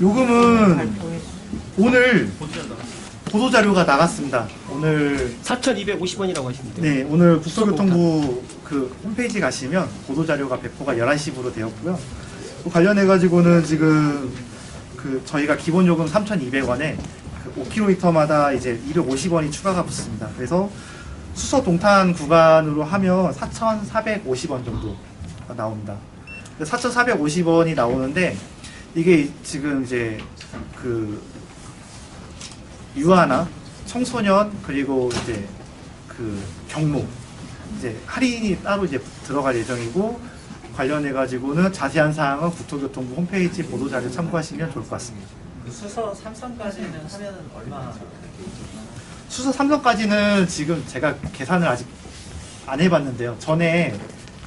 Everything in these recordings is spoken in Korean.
요금은 오늘 보도 자료가 나갔습니다. 오늘 4,250원이라고 하시면 돼요. 네 오늘 국토교통부 그 홈페이지 가시면 보도 자료가 배포가 11시부로 되었고요. 그 관련해 가지고는 지금 그 저희가 기본 요금 3,200원에 그 5km마다 이제 250원이 추가가 붙습니다. 그래서 수서 동탄 구간으로 하면 4,450원 정도가 나옵니다. 4,450원이 나오는데 이게 지금 이제 그 유아나 청소년 그리고 이제 그 경로 이제 할인이 따로 이제 들어갈 예정이고 관련해 가지고는 자세한 사항은 국토교통부 홈페이지 보도 자료 참고하시면 좋을 것 같습니다. 그 수서 삼성까지는 하면은 얼마? 수서 삼성까지는 지금 제가 계산을 아직 안 해봤는데요. 전에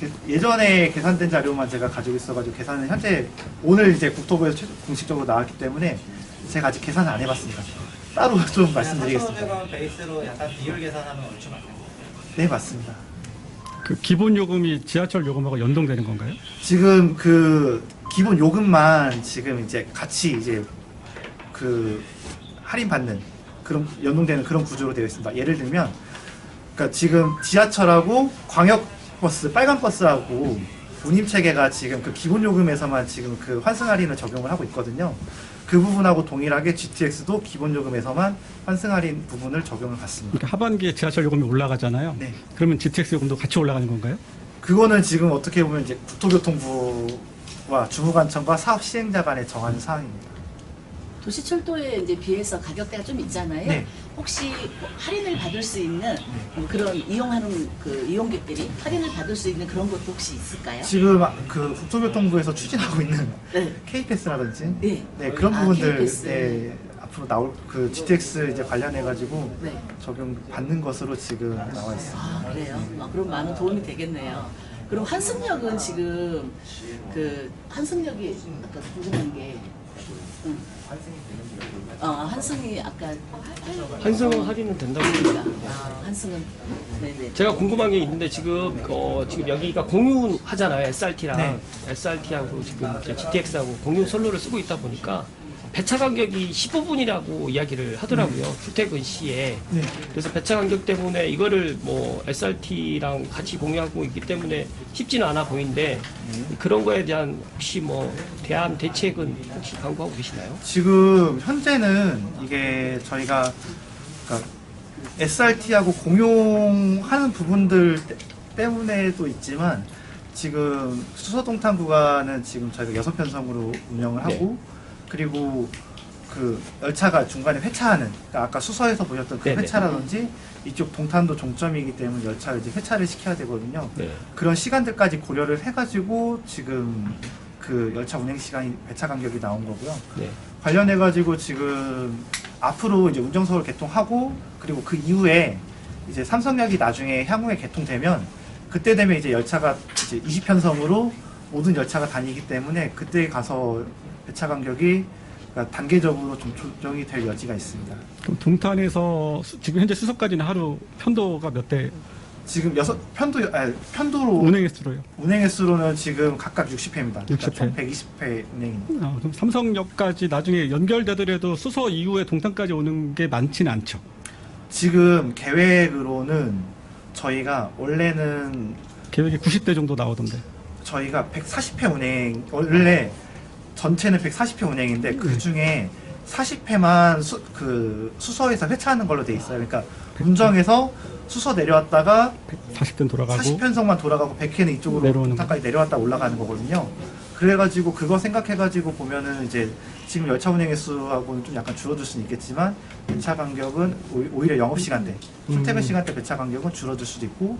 그 예전에 계산된 자료만 제가 가지고 있어가지고 계산은 현재 오늘 이제 국토부에서 최- 공식적으로 나왔기 때문에 제가 아직 계산을 안 해봤습니다. 따로 좀 말씀드리겠습니다. 4,500원 베이스로 약간 비율 계산하면 얼추 맞나요? 네 맞습니다. 그 기본 요금이 지하철 요금하고 연동되는 건가요? 지금 그 기본 요금만 지금 이제 같이 이제 그 할인 받는 그런 연동되는 그런 구조로 되어 있습니다. 예를 들면 그러니까 지금 지하철하고 광역 버스, 빨간 버스하고 운임 체계가 지금 그 기본 요금에서만 지금 그 환승 할인을 적용을 하고 있거든요. 그 부분하고 동일하게 GTX도 기본 요금에서만 환승 할인 부분을 적용을 받습니다. 그러니까 하반기에 지하철 요금이 올라가잖아요. 네. 그러면 GTX 요금도 같이 올라가는 건가요? 그거는 지금 어떻게 보면 이제 국토교통부와 주무관청과 사업 시행자 간에 정하는 사항입니다. 도시철도에 이제 비해서 가격대가 좀 있잖아요. 네. 혹시 뭐 할인을 받을 수 있는 뭐 그런 이용하는 그 이용객들이 할인을 받을 수 있는 그런 것도 혹시 있을까요? 지금 그 국토교통부에서 추진하고 있는 네. K패스라든지 네. 네, 그런 아, 부분들 K패스. 네, 앞으로 나올 그 GTX 이제 관련해 가지고 네. 적용 받는 것으로 지금 나와 있습니다. 아 그래요? 아, 그럼 많은 도움이 되겠네요. 그럼 한승역은 지금 그 한승역이 아까 궁금한 게 응. 어, 한승이 아까 한승은 할인은 된다고 그러니까 합니다. 아, 한승은 네네. 제가 궁금한 게 있는데 지금 어, 지금 여기가 공유하잖아요. SRT랑 네. SRT하고 지금 이제 GTX하고 공유 선로를 쓰고 있다 보니까 배차 간격이 15분이라고 이야기를 하더라고요. 출퇴근 시에. 네. 그래서 배차 간격 때문에 이거를 뭐 SRT랑 같이 공유하고 있기 때문에 쉽지는 않아 보이는데 그런 거에 대한 혹시 뭐 대안 대책은 혹시 강구하고 계시나요? 지금 현재는 이게 저희가 그러니까 SRT하고 공용하는 부분들 때- 때문에도 있지만 지금 수서동탄 구간은 지금 저희가 여섯 편성으로 운영을 네. 하고 그리고 그 열차가 중간에 회차하는 그러니까 아까 수서에서 보셨던 그 네네. 회차라든지 이쪽 동탄도 종점이기 때문에 열차를 이제 회차를 시켜야 되거든요. 네. 그런 시간들까지 고려를 해가지고 지금 그 열차 운행 시간이 배차 간격이 나온 거고요. 네. 관련해 가지고 지금 앞으로 이제 운정서울 개통하고 그리고 그 이후에 이제 삼성역이 나중에 향후에 개통되면 그때 되면 이제 열차가 이제 20편성으로 모든 열차가 다니기 때문에 그때 가서 배차 간격이 그러니까 단계적으로 좀 조정이 될 여지가 있습니다. 그럼 동탄에서 수- 지금 현재 수서까지는 하루 편도가 몇 대 지금 여섯 편도 아, 편도로 운행 횟수로요? 운행 횟수로는 지금 각각 60회입니다. 60회. 총 120회 운행입니다. 아, 그럼 삼성역까지 나중에 연결되더라도 수서 이후에 동탄까지 오는 게 많지는 않죠. 지금 계획으로는 저희가 원래는 계획이 90대 정도 나오던데. 저희가 140회 운행 원래 전체는 140회 운행인데 그 중에 40회만 수, 그 수서에서 회차하는 걸로 돼 있어요. 그러니까 운정에서 수서 내려왔다가 40대는 돌아가고 40편성만 돌아가고 100회는 이쪽으로 내려오는 동탄까지 내려왔다 올라가는 거거든요. 그래가지고 그거 생각해가지고 보면은 이제 지금 열차 운행 횟수하고는 좀 약간 줄어들 수는 있겠지만 배차 간격은 오- 오히려 영업 시간대, 출퇴근 음. 시간대 배차 간격은 줄어들 수도 있고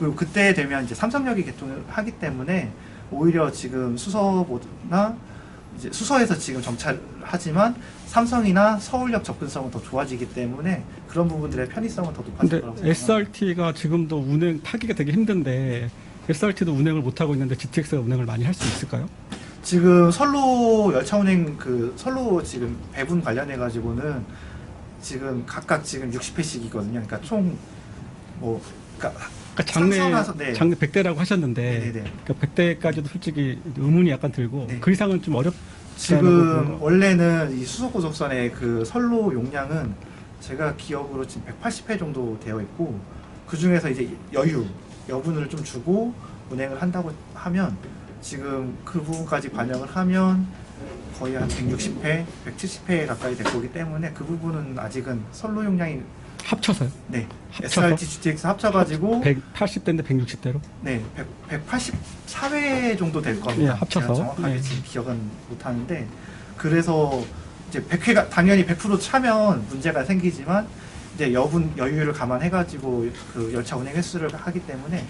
그리고 그때 되면 이제 삼성역이 개통을 하기 때문에 오히려 지금 수서보다 이제 수서에서 지금 정찰하지만 삼성이나 서울역 접근성은 더 좋아지기 때문에 그런 부분들의 편의성은 더 높아질 거라고 생각합니다. SRT가 지금도 운행 타기가 되게 힘든데 SRT도 운행을 못 하고 있는데 GTX가 운행을 많이 할 수 있을까요? 지금 선로 열차 운행 그 선로 지금 배분 관련해 가지고는 지금 각각 지금 60회씩이거든요. 그러니까 총뭐 그러니까 그러니까 장래 상선화서- 네. 장래 100대라고 하셨는데 네네네. 그러니까 100대까지도 솔직히 의문이 약간 들고 네. 그 이상은 좀 어렵. 지금 원래는 이 수소 고속선의 그 선로 용량은 제가 기억으로 지금 180회 정도 되어 있고 그 중에서 이제 여유 여분을 좀 주고 운행을 한다고 하면 지금 그 부분까지 반영을 하면 거의 한 160회, 170회 가까이 될 거기 때문에 그 부분은 아직은 선로 용량이 합쳐서요. 네 합쳐서? SRT, GTX 합쳐가지고 180대인데 160대로. 네, 100, 184회 정도 될 겁니다. 예, 합쳐서. 제가 정확하게 예. 지금 기억은 못 하는데 그래서 이제 100회가 당연히 100% 차면 문제가 생기지만 이제 여분 여유를 감안해 가지고 그 열차 운행 횟수를 하기 때문에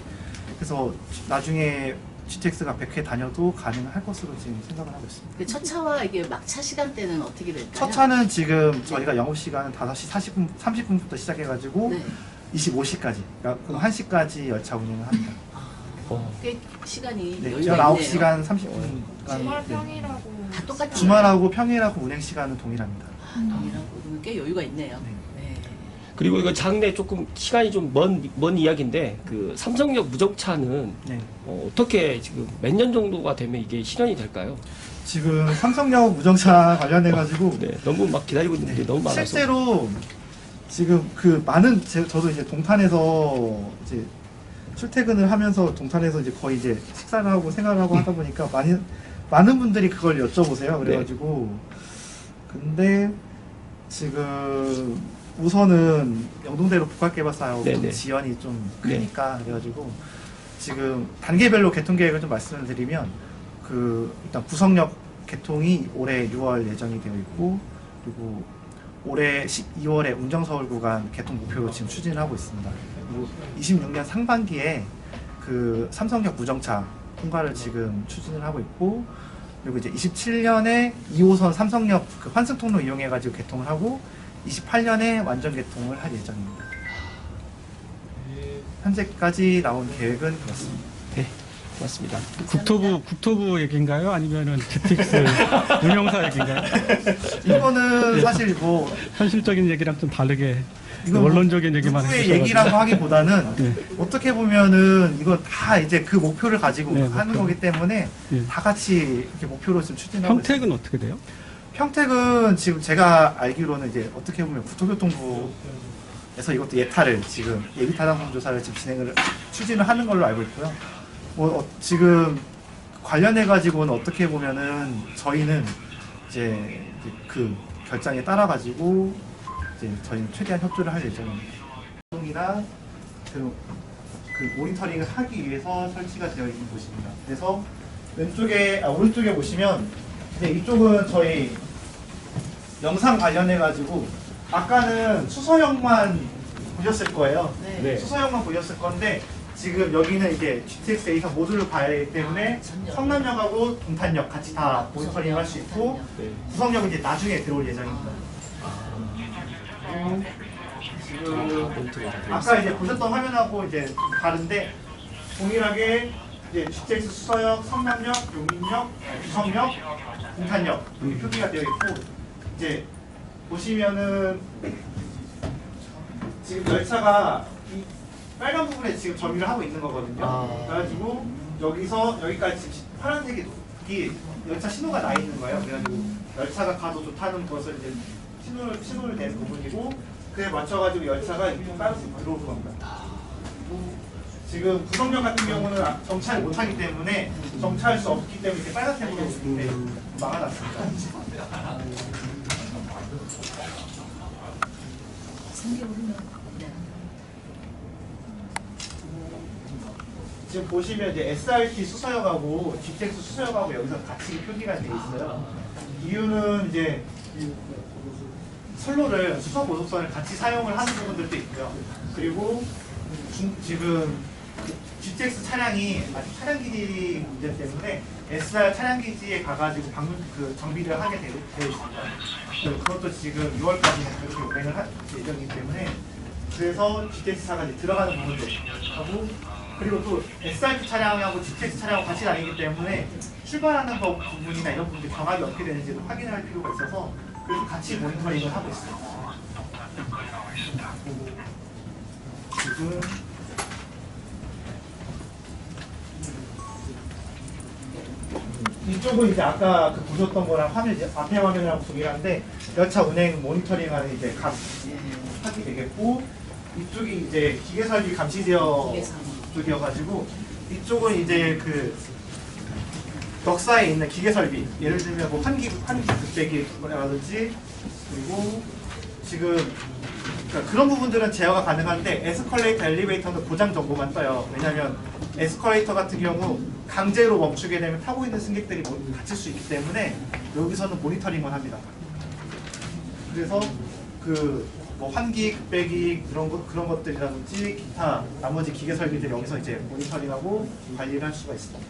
그래서 나중에 GTX가 100회 다녀도 가능할 것으로 지금 생각을 하고 있습니다. 그 첫 차와 이게 막차 시간대는 어떻게 될까요? 첫 차는 지금 저희가 영업 시간은 5시 40분 30분부터 시작해 가지고 네. 25시까지 그러니까 그 1시까지 열차 운행을 합니다. 어. 꽤 시간이 네, 여유가 있네요. 19시간 30분간 주말 평일하고 다 똑같이 주말하고 평일하고 운행 시간은 동일합니다. 동일하고 그러면 꽤 여유가 있네요. 네. 네. 그리고 이거 장래 조금 시간이 좀 먼 먼 이야기인데 그 삼성역 무정차는 네. 어, 떻게 지금 몇 년 정도가 되면 이게 실현이 될까요? 지금 삼성역 무정차 관련해 가지고 네, 너무 막 기다리고 있는 게 너무 많아서. 실제로 지금 그 많은 제, 저도 이제 동탄에서 이제 출퇴근을 하면서 동탄에서 이제 거의 이제 식사를 하고 생활을 하고 하다 보니까 많이 많은 분들이 그걸 여쭤보세요. 그래가지고 근데 지금 우선은 영동대로 북학개발사하고 네 네. 지연이 좀 네. 크니까 그래가지고 지금 단계별로 개통 계획을 좀 말씀을 드리면 그 일단 구성역 개통이 올해 6월 예정이 되어 있고 그리고 올해 12월에 운정서울 구간 개통 목표로 지금 추진을 하고 있습니다. 그리고 26년 상반기에 그 삼성역 무정차 통과를 지금 추진을 하고 있고 그리고 이제 27년에 2호선 삼성역 그 환승 통로 이용해 가지고 개통을 하고 28년에 완전 개통을 할 예정입니다. 현재까지 나온 계획은 그렇습니다. 네, 맞습니다. 국토부 국토부 얘기인가요? 아니면은 GTX 운영사 얘기인가요? 이거는 사실 뭐 현실적인 얘기랑 좀 다르게 이건 뭐 원론적인 얘기만 누구의 해주셔가지고. 얘기라고 하기보다는 네. 어떻게 보면은 이거 다 이제 그 목표를 가지고 네, 하는 목표. 거기 때문에 예. 다 같이 이렇게 목표로 지금 추진하고 있습니다. 평택은 어떻게 돼요? 평택은 지금 제가 알기로는 이제 어떻게 보면 국토교통부에서 이것도 예타를 지금 예비 타당성 조사를 지금 진행을 추진을 하는 걸로 알고 있고요. 뭐 어, 지금 관련해 가지고는 어떻게 보면은 저희는 이제 그 결정에 따라 가지고 이제 저희는 최대한 협조를 할 예정입니다. 그, 그 모니터링을 하기 위해서 설치가 되어 있는 곳입니다. 그래서 왼쪽에 아, 오른쪽에 보시면 네, 이쪽은 저희 영상 관련해 가지고 아까는 수서역만 보셨을 거예요. 네. 수서역만 보셨을 건데 지금 여기는 이제 GTX A선 모듈을 봐야 되기 때문에 전역. 성남역하고 동탄역 같이 다 모니터링 할 수 있고 네. 구성역은 이제 나중에 들어올 예정입니다. 지금 아까 이제 보셨던 화면하고 이제 다른데 동일하게 이제 GTX 수서역, 성남역, 용인역, 구성역, 동탄역 이렇게 표기가 되어 있고 이제 보시면은 지금 열차가 이 빨간 부분에 지금 정의를 하고 있는 거거든요. 아. 그래가지고 여기서 여기까지 지금 파란색이 이 열차 신호가 나 있는 거예요. 그래가지고 열차가 가도 좋다는 것을 이제 신호를 신호를 낸 부분이고 그에 맞춰가지고 열차가 이쪽 빨간색 들어올 겁니다. 지금 구성역 같은 경우는 아- 정차를 못하기 때문에 정차할 수 없기 때문에 이렇게 빨간색으로 이렇게 막아놨습니다. 지금 보시면 이제 SRT 수서역하고 GTX 수서역하고 여기서 같이 표기가 돼 있어요. 이유는 이제 선로를 수서 고속선을 같이 사용을 하는 부분들도 있고요. 그리고 중- 지금 그 GTX 차량이 아직 차량 기지 문제 때문에 SR 차량 기지에 가가지고 방문 그 정비를 하게 되어, 있습니다. 그- 그것도 지금 6월까지는 그렇게 운행을 할 예정이기 때문에 그래서 GTX 차가 이제 들어가는 부분도 하고 그리고 또 SRT 차량하고 GTX 차량하고 같이 다니기 때문에 출발하는 법 부분이나 이런 부분들이 정확히 어떻게 되는지도 확인할 필요가 있어서 그래서 같이 모니터링을 하고 있습니다. 지금 이쪽은 이제 아까 그 보셨던 거랑 화면 앞에 화면이랑 동일한데 열차 운행 모니터링하는 이제 각 하게 되겠고 이쪽이 이제 기계 설비 감시 기계사. 쪽이어가지고 이쪽은 이제 그 역사에 있는 기계 설비 예를 들면 뭐 환기 환기 급배기라든지 그리고 지금 그러니까 그런 부분들은 제어가 가능한데 에스컬레이터, 엘리베이터는 고장 정보만 떠요. 왜냐하면 에스컬레이터 같은 경우 강제로 멈추게 되면 타고 있는 승객들이 뭐 다칠 수 있기 때문에 여기서는 모니터링만 합니다. 그래서 그 뭐 환기, 급배기 그런 것 그런 것들이라든지 기타 나머지 기계 설비들 여기서 이제 모니터링하고 관리를 할 수가 있습니다.